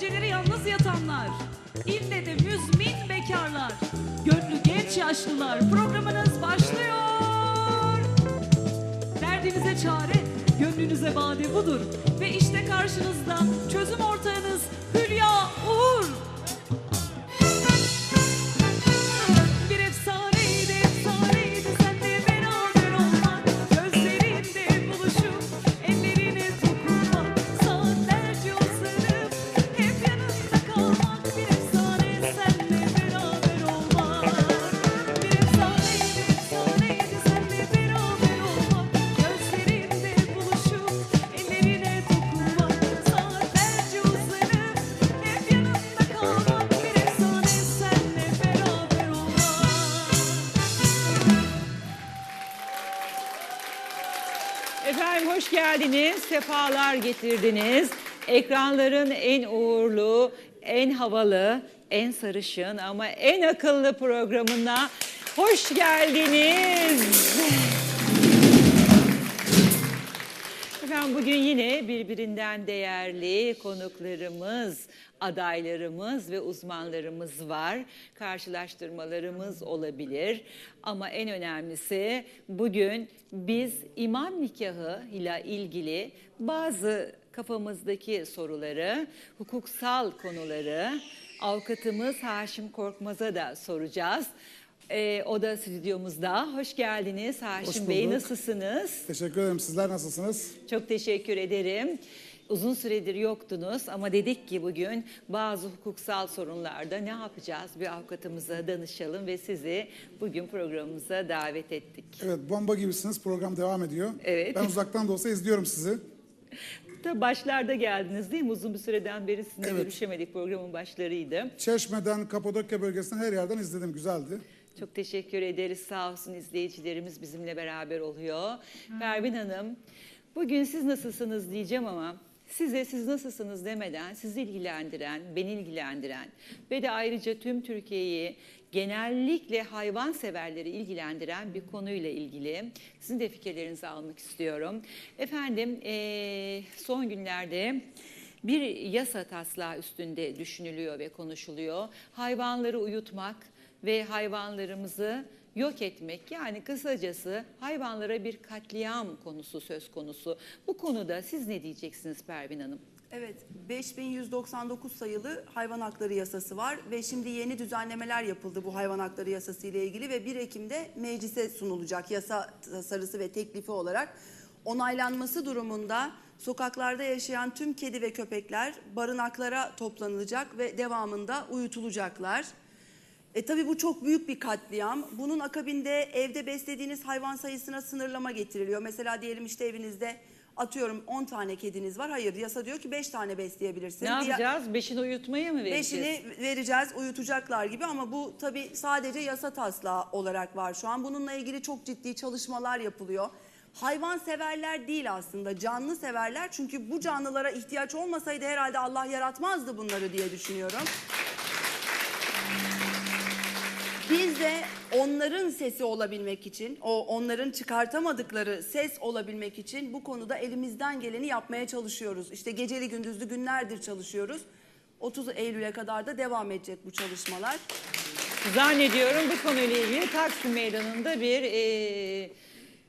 Geceleri yalnız yatanlar İlle de müzmin bekarlar Gönlü genç yaşlılar Programınız başlıyor Derdinize çare, gönlünüze bade budur. Ve işte karşınızda çözüm ortağınız Hülya Uğur. Geldiniz, sefalar getirdiniz. Ekranların en uğurlu, en havalı, en sarışın ama en akıllı programına hoş geldiniz. Efendim bugün yine birbirinden değerli konuklarımız, adaylarımız ve uzmanlarımız var. Karşılaştırmalarımız olabilir. Ama en önemlisi bugün biz imam nikahı ile ilgili bazı kafamızdaki soruları, hukuksal konuları avukatımız Haşim Korkmaz'a da soracağız. Ee, o da stüdyomuzda. Hoş geldiniz Haşim Hoş Bey. bulduk. Nasılsınız? Teşekkür ederim. Sizler nasılsınız? Çok teşekkür ederim. Uzun süredir yoktunuz ama dedik ki bugün bazı hukuksal sorunlarda ne yapacağız? Bir avukatımıza danışalım ve sizi bugün programımıza davet ettik. Evet, bomba gibisiniz. Program devam ediyor. Evet. Ben uzaktan da olsa izliyorum sizi. Tabii başlarda geldiniz değil mi? Uzun bir süreden beri sizinle Evet. görüşemedik. Programın başlarıydı. Çeşme'den, Kapadokya bölgesinden her yerden izledim. Güzeldi. Çok teşekkür ederiz. Sağ olsun izleyicilerimiz bizimle beraber oluyor. Pervin Hanım, bugün siz nasılsınız diyeceğim ama size siz nasılsınız demeden sizi ilgilendiren, beni ilgilendiren ve de ayrıca tüm Türkiye'yi genellikle hayvan severleri ilgilendiren bir konuyla ilgili sizin de fikirlerinizi almak istiyorum. Efendim eee, son günlerde bir yasa taslağı üstünde düşünülüyor ve konuşuluyor. Hayvanları uyutmak ve hayvanlarımızı yok etmek yani kısacası hayvanlara bir katliam konusu söz konusu. Bu konuda siz ne diyeceksiniz Pervin Hanım? Evet, 5199 sayılı hayvan hakları yasası var ve şimdi yeni düzenlemeler yapıldı bu hayvan hakları yasası ile ilgili ve 1 Ekim'de meclise sunulacak yasa tasarısı ve teklifi olarak onaylanması durumunda sokaklarda yaşayan tüm kedi ve köpekler barınaklara toplanılacak ve devamında uyutulacaklar. E tabii bu çok büyük bir katliam. Bunun akabinde evde beslediğiniz hayvan sayısına sınırlama getiriliyor. Mesela diyelim işte evinizde atıyorum 10 tane kediniz var. Hayır yasa diyor ki 5 tane besleyebilirsin. Ne Diğer- yapacağız? Beşini uyutmaya mı vereceğiz? Beşini vereceğiz, uyutacaklar gibi ama bu tabii sadece yasa taslağı olarak var şu an. Bununla ilgili çok ciddi çalışmalar yapılıyor. Hayvan severler değil aslında, canlı severler. Çünkü bu canlılara ihtiyaç olmasaydı herhalde Allah yaratmazdı bunları diye düşünüyorum. Biz de onların sesi olabilmek için, o onların çıkartamadıkları ses olabilmek için bu konuda elimizden geleni yapmaya çalışıyoruz. İşte geceli gündüzlü günlerdir çalışıyoruz. 30 Eylül'e kadar da devam edecek bu çalışmalar. Zannediyorum bu konuyla ilgili Taksim Meydanı'nda bir e,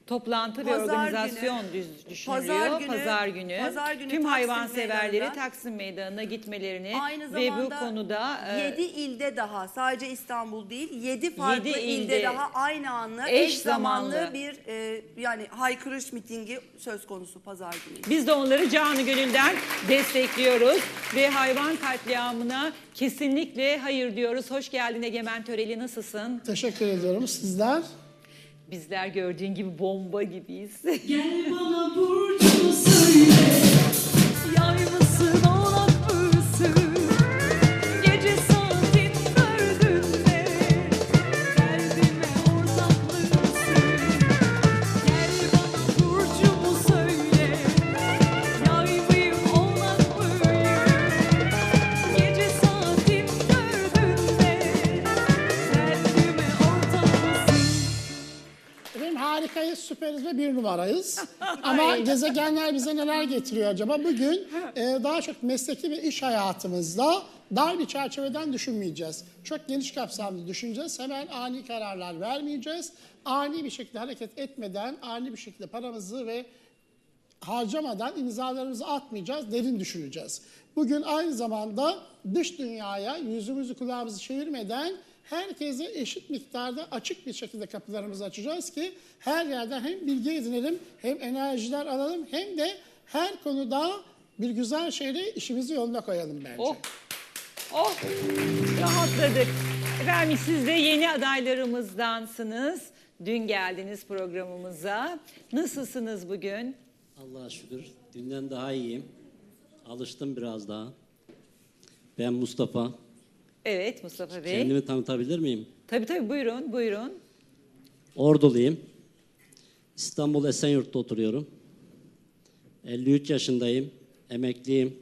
toplantı ve Pazar organizasyon günü- düşünülüyor. Pazar günü- Pazar günü, Pazar günü tüm Taksim hayvanseverleri Taksim Meydanı'na gitmelerini Aynı ve bu konuda e, 7 ilde daha sadece İstanbul değil 7 farklı Yedi ilde, ilde daha aynı anda eş eş zamanlı, zamanlı bir e, yani haykırış mitingi söz konusu pazar günü. Biz de onları canı gönülden destekliyoruz ve hayvan katliamına kesinlikle hayır diyoruz. Hoş geldin Egemen Töreli nasılsın? Teşekkür ediyorum. Sizler? Bizler gördüğün gibi bomba gibiyiz. Gel bana burcunu söyle Yay numarayız. Ama gezegenler bize neler getiriyor acaba? Bugün e, daha çok mesleki ve iş hayatımızda dar bir çerçeveden düşünmeyeceğiz. Çok geniş kapsamlı düşüneceğiz. Hemen ani kararlar vermeyeceğiz. Ani bir şekilde hareket etmeden, ani bir şekilde paramızı ve harcamadan imzalarımızı atmayacağız, derin düşüneceğiz. Bugün aynı zamanda dış dünyaya yüzümüzü kulağımızı çevirmeden herkese eşit miktarda açık bir şekilde kapılarımızı açacağız ki her yerden hem bilgi edinelim hem enerjiler alalım hem de her konuda bir güzel şeyle işimizi yoluna koyalım bence. oh, oh, rahatladık. Efendim siz de yeni adaylarımızdansınız. Dün geldiniz programımıza. Nasılsınız bugün? Allah'a şükür. Dünden daha iyiyim. Alıştım biraz daha. Ben Mustafa. Evet Mustafa Bey. Kendimi tanıtabilir miyim? Tabii tabii buyurun, buyurun. Orduluyum. İstanbul Esenyurt'ta oturuyorum. 53 yaşındayım. Emekliyim.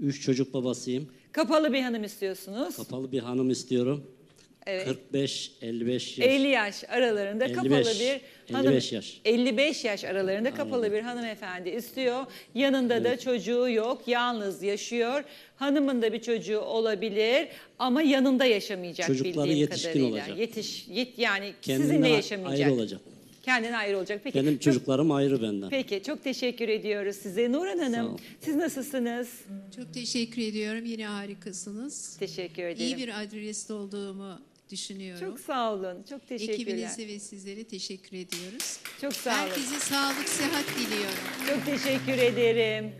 Üç çocuk babasıyım. Kapalı bir hanım istiyorsunuz. Kapalı bir hanım istiyorum. Evet. 45-55 yaş. 50 yaş aralarında 55, kapalı bir hanım 55 yaş. 55 yaş aralarında kapalı bir hanımefendi istiyor. Yanında da çocuğu yok, yalnız yaşıyor. Hanımın da bir çocuğu olabilir ama yanında yaşamayacak Çocukları bildiğim yetişkin kadarıyla. olacak. Yetiş yet yani Kendine sizinle yaşamayacak. ayrı olacak. Kendine ayrı olacak. Peki. Benim çok- çocuklarım ayrı benden. Peki çok teşekkür ediyoruz size. Nurhan Hanım siz nasılsınız? Çok teşekkür ediyorum. Yine harikasınız. Teşekkür ederim. İyi bir adreste olduğumu düşünüyorum. Çok sağ olun. Çok teşekkürler. Ekibinize ve sizlere teşekkür ediyoruz. Çok sağ olun. Herkese sağlık, sıhhat diliyorum. Çok teşekkür ederim.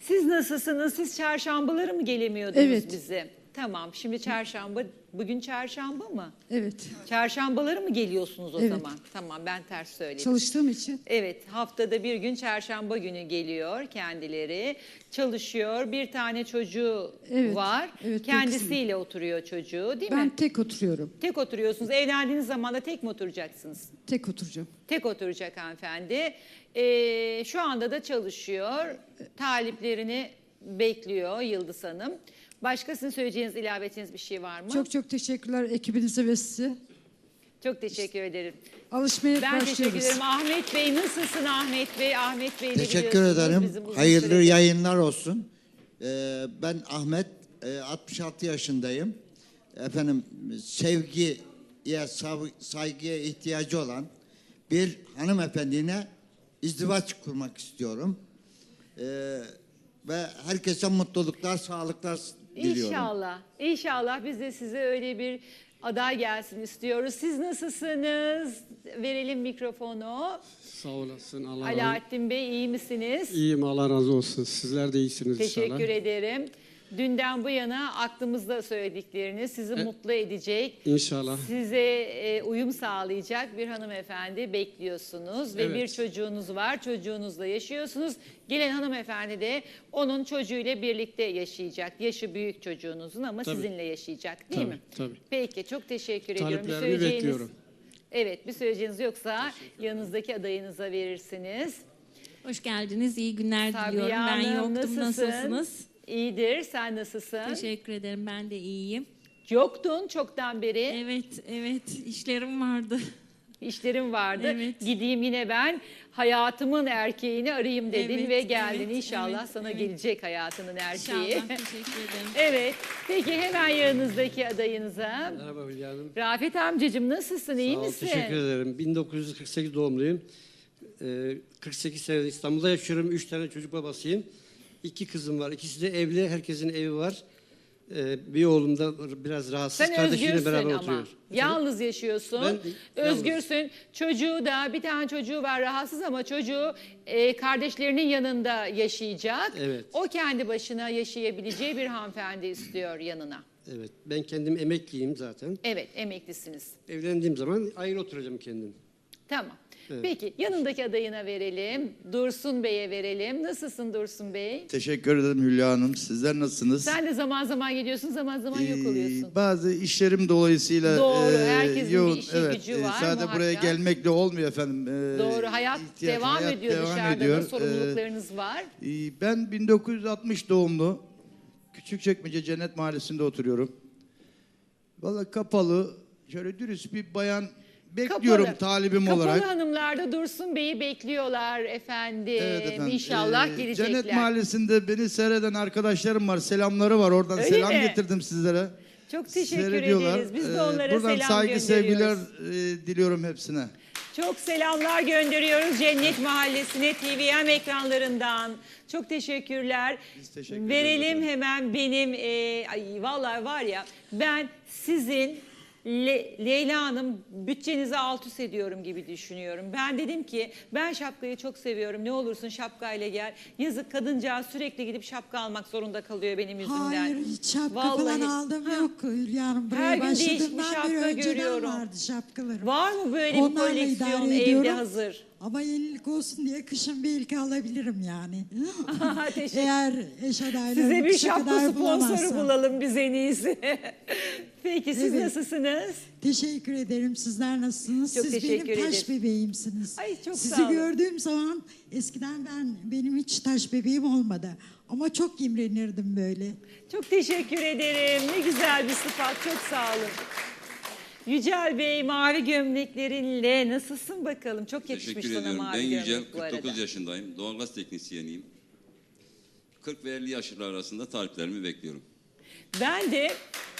Siz nasılsınız? Siz çarşambaları mı gelemiyordunuz Evet. bize? Tamam. Şimdi çarşamba, bugün çarşamba mı? Evet. Çarşambaları mı geliyorsunuz o Evet. zaman? Tamam ben ters söyledim. Çalıştığım için Evet, haftada bir gün çarşamba günü geliyor kendileri. Çalışıyor. Bir tane çocuğu Evet, var. evet, bir Kendisiyle oturuyor çocuğu, değil ben mi? tek oturuyorum. Tek oturuyorsunuz. Evlendiğiniz zaman da tek mi oturacaksınız? Tek oturacağım. Tek oturacak hanımefendi. Ee, şu anda da çalışıyor. Taliplerini bekliyor Yıldız Hanım. Başka sizin söyleyeceğiniz, ilave edeceğiniz bir şey var mı? Çok çok teşekkürler ekibinize ve size. Çok teşekkür ederim. Alışmaya Ben teşekkür başlıyoruz. ederim. Ahmet Bey nasılsın Ahmet Bey? Ahmet Bey Teşekkür ederim. Hayırlı yayınlar olsun. Ee, ben Ahmet, e, 66 yaşındayım. Efendim sevgiye, saygıya ihtiyacı olan bir hanımefendiyle izdivaç kurmak istiyorum. Ee, ve herkese mutluluklar, sağlıklar diliyorum. İnşallah. İnşallah biz de size öyle bir aday gelsin istiyoruz. Siz nasılsınız? Verelim mikrofonu. Sağ olasın. Allah Alaaddin Bey iyi misiniz? İyiyim Allah razı olsun. Sizler de iyisiniz Teşekkür inşallah. ederim. Dünden bu yana aklımızda söyledikleriniz sizi mutlu edecek. İnşallah. Size e, uyum sağlayacak bir hanımefendi bekliyorsunuz ve Evet. bir çocuğunuz var. Çocuğunuzla yaşıyorsunuz. Gelen hanımefendi de onun çocuğuyla birlikte yaşayacak. Yaşı büyük çocuğunuzun ama Tabii. sizinle yaşayacak değil Tabii, mi? tabii. Peki çok teşekkür ediyorum. Bir söyleyeceğiniz- bekliyorum. Evet bir söyleyeceğiniz yoksa yanınızdaki adayınıza verirsiniz. Hoş geldiniz. İyi günler Sabiha diliyorum. Ben Hanım, yoktum. nasılsın? Nasılsınız? İyidir. Sen nasılsın? Teşekkür ederim. Ben de iyiyim. Yoktun çoktan beri. Evet, evet. işlerim vardı. İşlerim vardı. Evet. Gideyim yine ben hayatımın erkeğini arayayım dedin Evet, ve geldin. evet, İnşallah evet, sana evet. gelecek hayatının erkeği. İnşallah. Teşekkür ederim. evet. Peki hemen yanınızdaki adayınıza. Merhaba Hülya Hanım. Rafet amcacığım nasılsın? İyi Sağ ol, misin? teşekkür ederim. 1948 doğumluyum. Ee, 48 senedir İstanbul'da yaşıyorum. 3 tane çocuk babasıyım. İki kızım var. İkisi de evli. Herkesin evi var. Ee, bir oğlum da biraz rahatsız. Sen Kardeşiyle özgürsün beraber ama. oturuyor. Yalnız yaşıyorsun. Ben- özgürsün. Çocuğu da bir tane çocuğu var rahatsız ama çocuğu e, kardeşlerinin yanında yaşayacak. Evet. O kendi başına yaşayabileceği bir hanımefendi istiyor yanına. Evet. Ben kendim emekliyim zaten. Evet emeklisiniz. Evlendiğim zaman ayrı oturacağım kendim. Tamam. Peki yanındaki adayına verelim. Dursun Bey'e verelim. Nasılsın Dursun Bey? Teşekkür ederim Hülya Hanım. Sizler nasılsınız? Sen de zaman zaman geliyorsun, zaman zaman yok Ee, oluyorsun. bazı işlerim dolayısıyla Doğru, e, herkesin bir işi gücü e, var Sadece buraya muhakkak. gelmekle olmuyor efendim. E, Doğru, hayat ihtiyaç- devam hayat ediyor devam dışarıda ediyor. da E, sorumluluklarınız var. e, ben 1960 doğumlu. Küçükçekmece Cennet Mahallesi'nde oturuyorum. Vallahi kapalı, şöyle dürüst bir bayan bekliyorum Kapalı- talibim Kapalı olarak. hanımlar da Dursun Bey'i bekliyorlar efendim. Evet efendim. İnşallah Ee, gelecekler. Cennet Mahallesi'nde beni seyreden arkadaşlarım var. Selamları var. Oradan Öyle selam mi? getirdim sizlere. Çok teşekkür Seyrediyorlar. ederiz. Biz de Ee, onlara Buradan selam saygı sevgiler gönderiyoruz. e, diliyorum hepsine. Çok selamlar gönderiyoruz Cennet Mahallesi'ne TVM ekranlarından. Çok teşekkürler. Biz teşekkür Verelim efendim. hemen benim e, ay vallahi var ya ben sizin Le- Leyla Hanım bütçenizi alt üst ediyorum gibi düşünüyorum. Ben dedim ki ben şapkayı çok seviyorum. Ne olursun şapkayla gel. Yazık kadıncağız sürekli gidip şapka almak zorunda kalıyor benim yüzümden. Hayır hiç şapka falan aldım Ha. yok Hülya Hanım. Buraya Her gün değişik bir başladığımdan şapka beri önceden görüyorum. vardı şapkalarım. Var mı böyle bir Onlarla koleksiyon idare evde ediyorum. hazır? Ama yenilik olsun diye kışın bir ilki alabilirim yani. Teşekkür Eğer eş adaylarım Size bir kışa şapka kadar sponsoru bulamazsam. bulalım biz en iyisi. Peki siz Evet. nasılsınız? Teşekkür ederim. Sizler nasılsınız? Çok Siz teşekkür benim taş ederim. bebeğimsiniz. Ay, çok Sizi sağ olun. gördüğüm zaman eskiden ben benim hiç taş bebeğim olmadı. Ama çok imrenirdim böyle. Çok teşekkür ederim. Ne güzel bir sıfat. Çok sağ olun. Yücel Bey mavi gömleklerinle nasılsın bakalım? Çok yakışmış Teşekkür sana ediyorum. mavi Ben gömlek Yücel, bu arada. 49 yaşındayım. Doğalgaz teknisyeniyim. 40 ve 50 yaşlar arasında taliplerimi bekliyorum. Ben de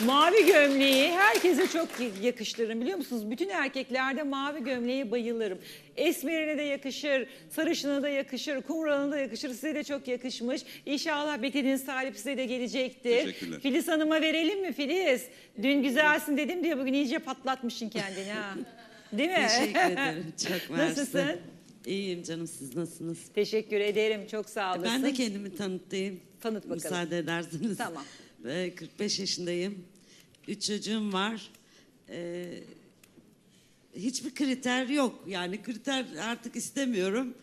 mavi gömleği herkese çok yakıştırırım biliyor musunuz? Bütün erkeklerde mavi gömleğe bayılırım. Esmerine de yakışır, sarışına da yakışır, kumralına da yakışır. Size de çok yakışmış. İnşallah beklediğiniz talip size de gelecektir. Teşekkürler. Filiz Hanım'a verelim mi Filiz? Dün güzelsin dedim diye bugün iyice patlatmışsın kendini ha. Değil mi? Teşekkür ederim. Çok mersi. Nasılsın? İyiyim canım siz nasılsınız? Teşekkür ederim. Çok sağ olasın. Ben de kendimi tanıtayım. Tanıt bakalım. Müsaade ederseniz. Tamam. Ve 45 yaşındayım. Üç çocuğum var. Ee, hiçbir kriter yok. Yani kriter artık istemiyorum.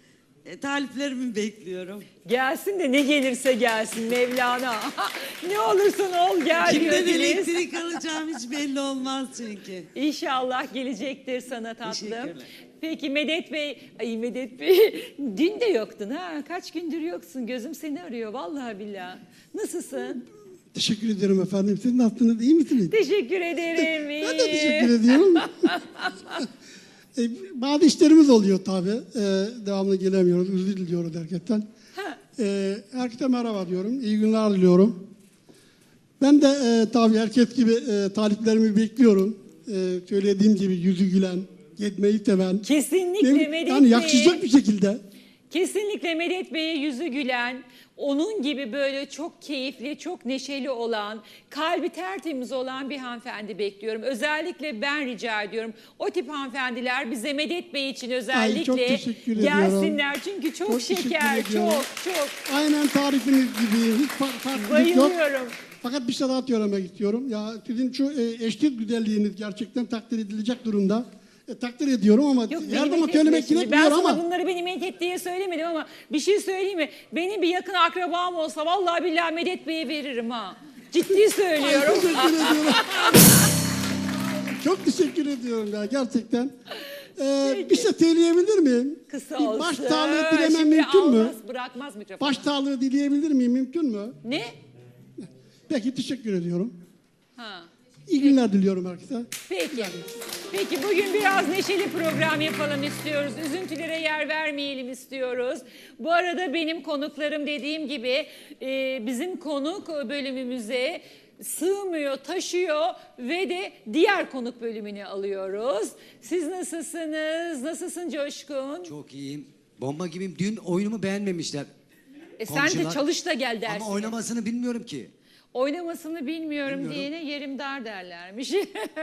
E, taliplerimi bekliyorum. Gelsin de ne gelirse gelsin Mevlana. ne olursan ol gel Kimden Filiz. elektrik alacağım hiç belli olmaz çünkü. İnşallah gelecektir sana tatlım. Teşekkürler. Peki Medet Bey, ay Medet Bey dün de yoktun ha. Kaç gündür yoksun. Gözüm seni arıyor vallahi billahi. Nasılsın? Teşekkür ederim efendim. Siz nasılsınız? İyi misiniz? Teşekkür ederim. Ben de teşekkür ediyorum. E, bazı işlerimiz oluyor tabii. E, devamlı gelemiyoruz. Özür diliyoruz herkesten. E, herkese merhaba diyorum. İyi günler diliyorum. Ben de e, tabii herkes gibi e, taliplerimi bekliyorum. E, söylediğim gibi yüzü gülen, gitmeyi seven. Kesinlikle? Medet Yani yakışacak bir şekilde. Kesinlikle Medet Bey'e yüzü gülen, onun gibi böyle çok keyifli, çok neşeli olan, kalbi tertemiz olan bir hanımefendi bekliyorum. Özellikle ben rica ediyorum. O tip hanımefendiler bize Medet Bey için özellikle çok teşekkür ediyorum. gelsinler. Çünkü çok, Çok şeker, çok çok. Aynen tarifiniz gibi. Hiç fa- farklılık yok. Bayılıyorum. Fakat bir şey daha söylemek istiyorum. Ya sizin şu e, eşlik güzelliğiniz gerçekten takdir edilecek durumda. E, takdir ediyorum ama Yok, her zaman söylemek gerekmiyor Ben sana ama bunları beni met et diye söylemedim ama bir şey söyleyeyim mi? Benim bir yakın akrabam olsa vallahi billahi Medet Bey'e veririm ha. Ciddi söylüyorum. teşekkür ediyorum. Çok teşekkür ediyorum ya gerçekten. Ee, bir şey söyleyebilir miyim? Kısa Bir olsun. baş sağlığı dilemem Şimdi mümkün mü? almaz, Bırakmaz mikrofonu. Baş sağlığı dileyebilir miyim? Mümkün mü? Ne? Peki teşekkür ediyorum. Ha. İyi günler diliyorum herkese. Peki. Peki bugün biraz neşeli program yapalım istiyoruz. Üzüntülere yer vermeyelim istiyoruz. Bu arada benim konuklarım dediğim gibi e, bizim konuk bölümümüze sığmıyor, taşıyor ve de diğer konuk bölümünü alıyoruz. Siz nasılsınız? Nasılsın Coşkun? Çok iyiyim. Bomba gibiyim. Dün oyunumu beğenmemişler. E sen de Komşular. çalış da gel dersin. Ama oynamasını bilmiyorum ki. Oynamasını bilmiyorum Bilmiyorum. diyene yerim dar derlermiş.